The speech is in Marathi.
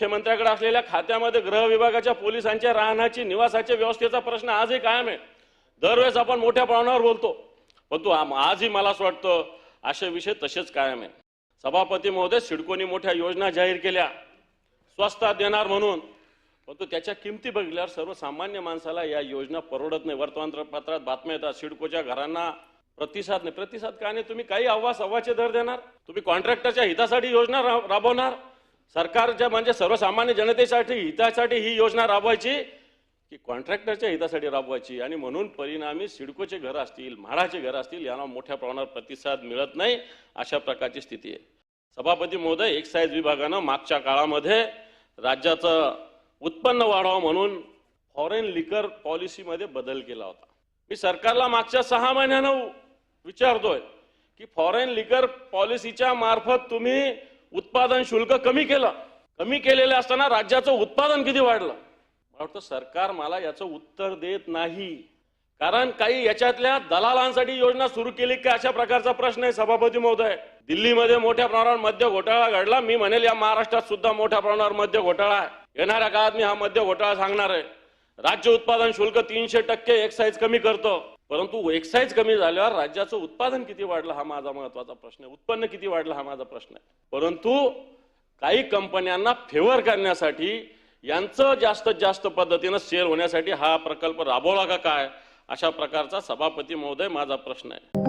मुख्यमंत्र्याकडे असलेल्या खात्यामध्ये गृह विभागाच्या पोलिसांच्या राहण्याची निवासाच्या व्यवस्थेचा प्रश्न आजही कायम आहे. दरवेळेस आपण मोठ्या प्रमाणावर बोलतो. परंतु आजही मला असं वाटतं असे विषय तसेच कायम आहे सभापती महोदय सिडकोनी मोठ्या योजना जाहीर केल्या. स्वस्तात देणार म्हणून. परंतु त्याच्या किमती बघितल्यावर सर्वसामान्य माणसाला या योजना परवडत नाही. वर्तमानपत्रात बातम्या येतात सिडकोच्या घरांना प्रतिसाद नाही. प्रतिसाद काय नाही? तुम्ही काही अव्वा सव्वाचे दर देणार? तुम्ही कॉन्ट्रॅक्टरच्या हितासाठी योजना रा- राबवणार? सरकारच्या म्हणजे सर्वसामान्य जनतेसाठी हितासाठी ही योजना राबवायची की कॉन्ट्रॅक्टरच्या हितासाठी राबवायची. आणि म्हणून परिणामी सिडकोचे घर असतील म्हाडाचे घर असतील यांना मोठ्या प्रमाणावर प्रतिसाद मिळत नाही अशा प्रकारची स्थिती आहे. सभापती महोदय एक्साईज विभागानं मागच्या काळामध्ये राज्याचं उत्पन्न वाढावं म्हणून फॉरेन लिकर पॉलिसीमध्ये बदल केला होता. मी सरकारला मागच्या सहा महिन्यानं विचारतोय की फॉरेन लिकर पॉलिसीच्या मार्फत तुम्ही उत्पादन शुल्क कमी केलं. कमी केलेलं असताना राज्याचं उत्पादन किती वाढलं? मला वाटतं सरकार मला याचं उत्तर देत नाही. कारण काही याच्यातल्या दलालांसाठी योजना सुरू केली का अशा प्रकारचा प्रश्न आहे सभापती महोदय. दिल्लीमध्ये मोठ्या प्रमाणावर मद्य घोटाळा घडला. मी म्हणेल या महाराष्ट्रात सुद्धा मोठ्या प्रमाणावर मद्य घोटाळा आहे. येणाऱ्या काळात मी हा मद्य घोटाळा सांगणार आहे. राज्य उत्पादन शुल्क तीनशे टक्के एक्साईज कमी करतो. परंतु एक्साईज कमी झाल्यावर राज्याचं उत्पादन किती वाढलं हा माझा महत्त्वाचा प्रश्न आहे. उत्पन्न किती वाढलं हा माझा प्रश्न आहे. परंतु काही कंपन्यांना फेवर करण्यासाठी यांचं जास्तीत जास्त पद्धतीनं सेल होण्यासाठी हा प्रकल्प राबवला का काय अशा प्रकारचा सभापती महोदय माझा प्रश्न आहे.